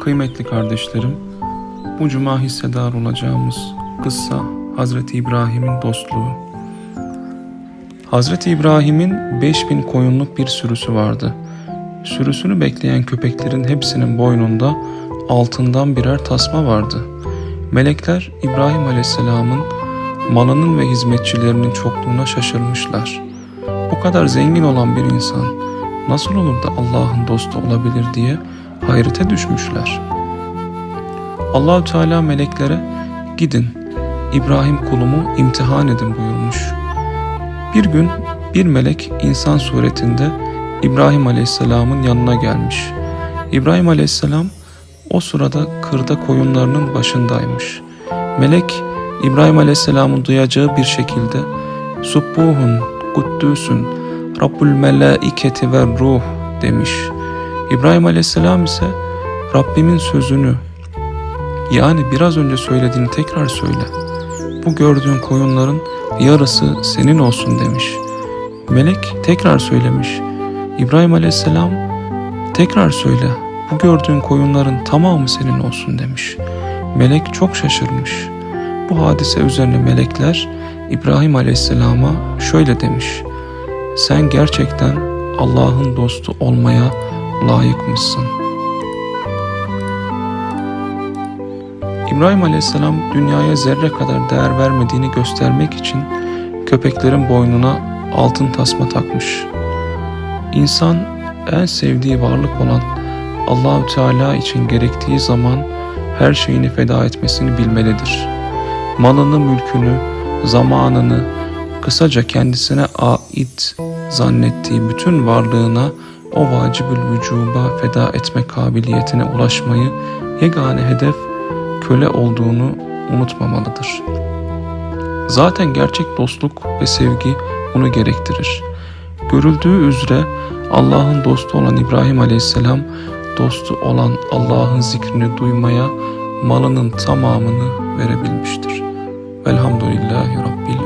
Kıymetli kardeşlerim, bu cuma hissedar olacağımız kıssa Hazreti İbrahim'in dostluğu. Hazreti İbrahim'in 5000 koyunluk bir sürüsü vardı. Sürüsünü bekleyen köpeklerin hepsinin boynunda altından birer tasma vardı. Melekler İbrahim Aleyhisselam'ın malının ve hizmetçilerinin çokluğuna şaşırmışlar. Bu kadar zengin olan bir insan nasıl olur da Allah'ın dostu olabilir diye hayrete düşmüşler. Allahü Teala meleklere gidin İbrahim kulumu imtihan edin buyurmuş. Bir gün bir melek insan suretinde İbrahim Aleyhisselam'ın yanına gelmiş. İbrahim Aleyhisselam o sırada kırda koyunlarının başındaymış. Melek İbrahim Aleyhisselam'ın duyacağı bir şekilde Subbuhun, Kuddüsün, Rabbul Melaiketi ve Ruh demiş. İbrahim Aleyhisselam ise Rabbimin sözünü yani biraz önce söylediğini tekrar söyle. Bu gördüğün koyunların yarısı senin olsun demiş. Melek tekrar söylemiş. İbrahim Aleyhisselam tekrar söyle. Bu gördüğün koyunların tamamı senin olsun demiş. Melek çok şaşırmış. Bu hadise üzerine melekler İbrahim Aleyhisselam'a şöyle demiş. Sen gerçekten Allah'ın dostu olmaya layıkmışsın. İbrahim Aleyhisselam dünyaya zerre kadar değer vermediğini göstermek için köpeklerin boynuna altın tasma takmış. İnsan en sevdiği varlık olan Allahü Teala için gerektiği zaman her şeyini feda etmesini bilmelidir. Malını, mülkünü, zamanını, kısaca kendisine ait zannettiği bütün varlığına o vacibül vücuba feda etme kabiliyetine ulaşmayı yegane hedef köle olduğunu unutmamalıdır. Zaten gerçek dostluk ve sevgi bunu gerektirir. Görüldüğü üzere Allah'ın dostu olan İbrahim Aleyhisselam dostu olan Allah'ın zikrini duymaya malının tamamını verebilmiştir. Velhamdülillahi Rabbil